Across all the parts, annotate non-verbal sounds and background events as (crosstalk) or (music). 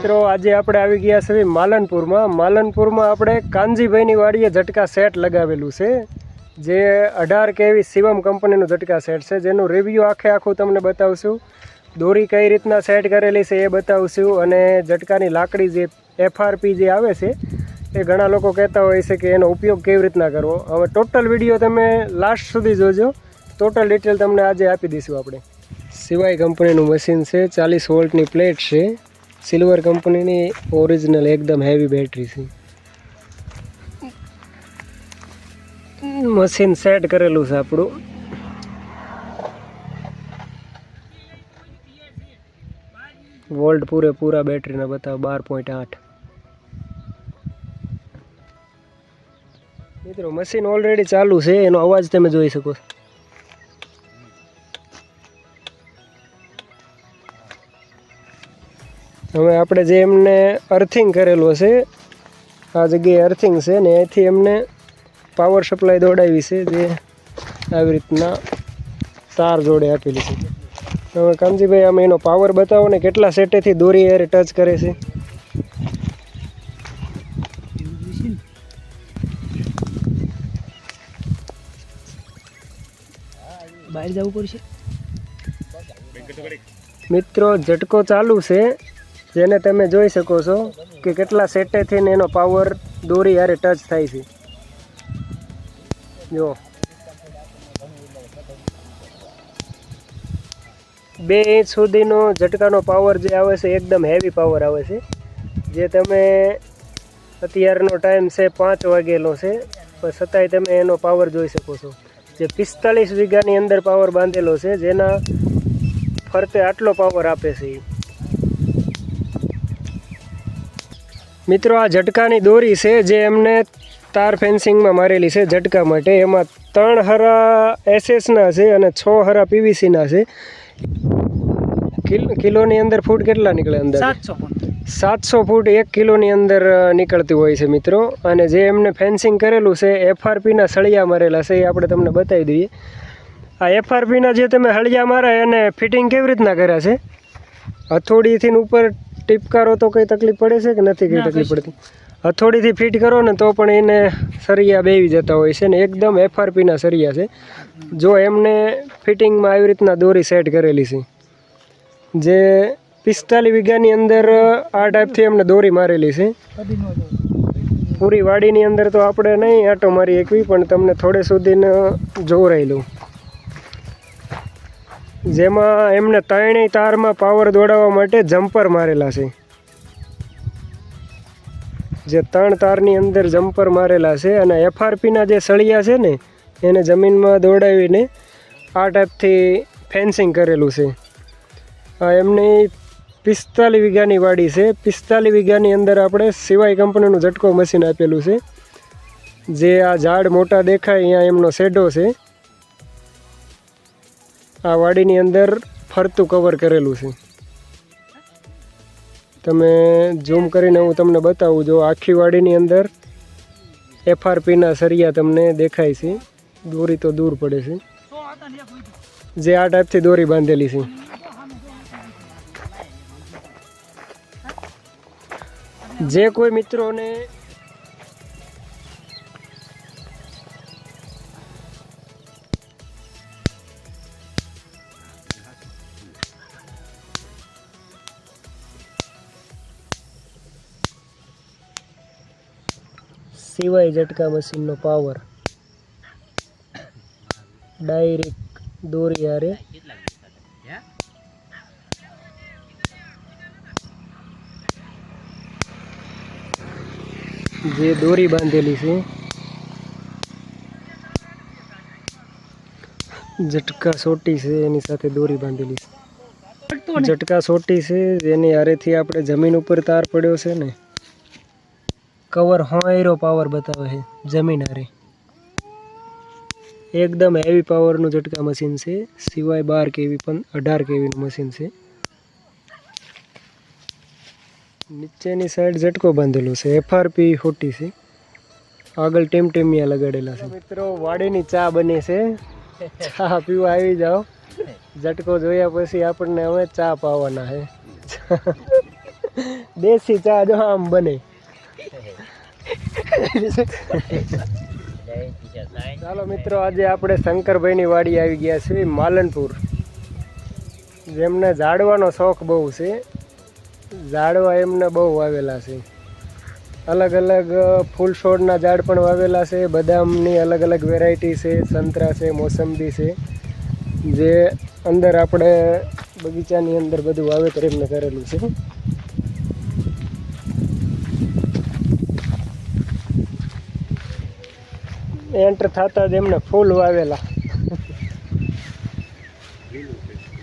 મિત્રો, આજે આપણે આવી ગયા છે માલનપુરમાં. માલનપુરમાં આપણે કાનજીભાઈની વાડીએ ઝટકા સેટ લગાવેલું છે. જે અઢાર કેવી શિવમ કંપનીનું ઝટકા સેટ છે. જેનું રિવ્યૂ આખે આખું તમને બતાવશું. દોરી કઈ રીતના સેટ કરેલી છે એ બતાવશું. અને ઝટકાની લાકડી જે એફઆરપી જે આવે છે, એ ઘણા લોકો કહેતા હોય છે કે એનો ઉપયોગ કેવી રીતના કરવો. હવે ટોટલ વીડિયો તમે લાસ્ટ સુધી જોજો. ટોટલ ડિટેલ તમને આજે આપી દઈશું આપણે. સિવાય કંપનીનું મશીન છે, ચાલીસ વોલ્ટની પ્લેટ છે. સિલ્વર કંપનીની ઓરિજિનલ એકદમ હેવી બેટરી છે મશીન સેટ કરેલું છે આપણું વોલ્ટ પૂરેપૂરા બેટરીના બતાવો બાર પોઈન્ટ આઠ મિત્રો મશીન ઓલરેડી ચાલુ છે એનો અવાજ તમે જોઈ શકો છો હવે આપણે જે એમને અર્થિંગ કરેલું છે આ જગ્યાએ અર્થિંગ છે ને એથી એમને પાવર સપ્લાય દોડાવી છે જે આવી રીતના તાર જોડે આપેલી છે. હવે કામજીભાઈ આમાં એનો પાવર બતાવો ને કેટલા સેટેથી દોરી એરે ટચ કરે છે? બહાર જવું પડશે. મિત્રો ઝટકો ચાલુ છે. જેને તમે જોઈ શકો છો કે કેટલા સેટેથી ને એનો પાવર દોરી યારે ટચ થાય છે. જો. બે ઇંચ સુધીનો ઝટકાનો પાવર જે આવે છે, એકદમ હેવી પાવર આવે છે. જે તમે અત્યારનો ટાઈમ છે, પાંચ વાગેલો છે, પણ છતાંય તમે એનો પાવર જોઈ શકો છો. જે પિસ્તાલીસ વીઘાની અંદર પાવર બાંધેલો છે, જેના ફરતે આટલો પાવર આપે છે મિત્રો આ ઝટકાની દોરી છે જે એમને તાર ફેન્સિંગમાં મારેલી છે ઝટકા માટે. એમાં ત્રણ હરા એસએસના છે અને છ હરા પીવીસીના છે. કિલ- કિલોની અંદર ફૂટ કેટલા નીકળે અંદર સાતસો સાતસો ફૂટ એક કિલોની અંદર નીકળતી હોય છે મિત્રો. અને જે એમને ફેન્સિંગ કરેલું છે એફઆરપીના સળિયા મારેલા છે એ આપણે તમને બતાવી દઈએ. આ એફઆરપીના જે તમે હળિયા મારા એને ફિટિંગ કેવી રીતના કર્યા છે? હથોડીથી ઉપર ટીપકારો તો કંઈ તકલીફ પડે છે કે નથી કંઈ તકલીફ પડતી? હથોડીથી ફિટ કરો ને તો પણ એને સરિયા બેવી જતા હોય છે ને એકદમ એફઆરપીના સરિયા છે. જો એમને ફિટિંગમાં આવી રીતના દોરી સેટ કરેલી છે. જે પિસ્તાલીસ વીઘાની અંદર આ ટાઈપથી એમને દોરી મારેલી છે. જવું પૂરી વાડીની અંદર તો આપણે નહીં આંટો મારી એકવી પણ તમને થોડે સુધીને જોવરાયેલું. જેમાં એમને ત્રણેય તારમાં પાવર દોડાવવા માટે જમ્પર મારેલા છે. જે ત્રણ તારની અંદર જમ્પર મારેલા છે અને એફઆરપીના જે સળિયા છે ને, એને જમીનમાં દોડાવીને આ ટાઈપથી ફેન્સિંગ કરેલું છે. એમની પિસ્તાલીસ વીઘાની વાડી છે. પિસ્તાલીસ વીઘાની અંદર આપણે સિવાય કંપનીનું ઝટકો મશીન આપેલું છે. જે આ ઝાડ મોટા દેખાય, અહીંયા એમનો શેડો છે. આ વાડીની અંદર ફરતું કવર કરેલું છે. તમે ઝૂમ કરીને હું તમને બતાવું, જો આખી વાડીની અંદર એફઆરપીના સરિયા તમને દેખાય છે. દોરી તો દૂર પડે છે. જે આ ટાઈપથી દોરી બાંધેલી છે. જે કોઈ મિત્રોને સિવાય ઝટકા મશીનનો પાવર ડાયરેક્ટ દોરી હારે. જે દોરી બાંધેલી છે. ઝટકા સોટી છે એની સાથે દોરી બાંધેલી છે. ઝટકા સોટી છે જેની હારેથી આપણે જમીન ઉપર તાર પડ્યો છે ને કવર હોયરો પાવર બતાવે છે, જમીન હારે. એકદમ હેવી પાવરનું ઝટકા મશીન છે, સિવાય બાર કેવી પણ અઢાર કેવીનું મશીન છે. નીચેની સાઈડ ઝટકો બાંધેલો છે એફઆરપી ખોટી છે. આગળ ટેમટેમિયા લગાડેલા છે. મિત્રો, વાડીની ચા બને છે. ચા પીવા આવી જાઓ. ઝટકો જોયા પછી આપણને હવે ચા પાવાના છે. (laughs) દેશી ચા જો આમ બને. ચાલો મિત્રો, આજે આપણે શંકરભાઈની વાડી આવી ગયા છે માલનપુર. જેમને ઝાડવાનો શોખ બહુ છે. ઝાડવા એમને બહુ વાવેલા છે. અલગ અલગ ફૂલ છોડના ઝાડ પણ વાવેલા છે. બદામની અલગ અલગ વેરાયટી છે. સંતરા છે, મોસંબી છે. જે અંદર આપણે બગીચાની અંદર બધું વાવેતર એમને કરેલું છે. એન્ટર થતા જ એમને ફૂલ વાવેલા.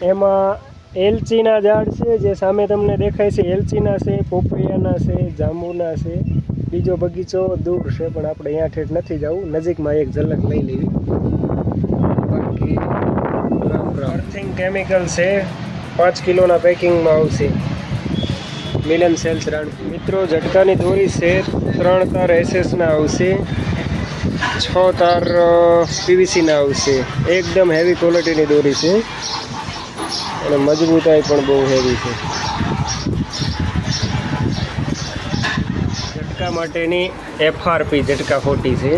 એમાં એલચીના ઝાડ છે, જે સામે તમને દેખાય છે. એલચીના છે, પોપૈયાના છે, જાંબુના છે. બીજો બગીચો દૂર છે, પણ આપણે અહીંયા ઠેઠ નથી જવું. નજીકમાં એક ઝલક લઈ લેવી. બાકી અર્થિંગ કેમિકલ છે. પાંચ કિલોના પેકિંગમાં આવશે. મિલન સેલ્સ રાણ. મિત્રો, ઝટકાની દોરી છે. ત્રણ તાર એસએસના આવશે. છ તાર પીવીસીના આવશે. એકદમ હેવી ક્વોલિટીની દોરી છે. અને મજબૂતાઈ પણ બહુ હેવી છે. ઝટકા માટેની એફઆરપી ઝટકા ખોટી છે.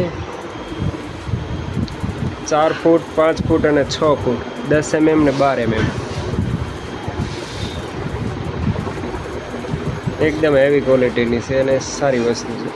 ચાર ફૂટ, પાંચ ફૂટ અને છ ફૂટ. દસ એમએમ ને બાર એમએમ એકદમ હેવી ક્વોલિટીની છે અને સારી વસ્તુ છે.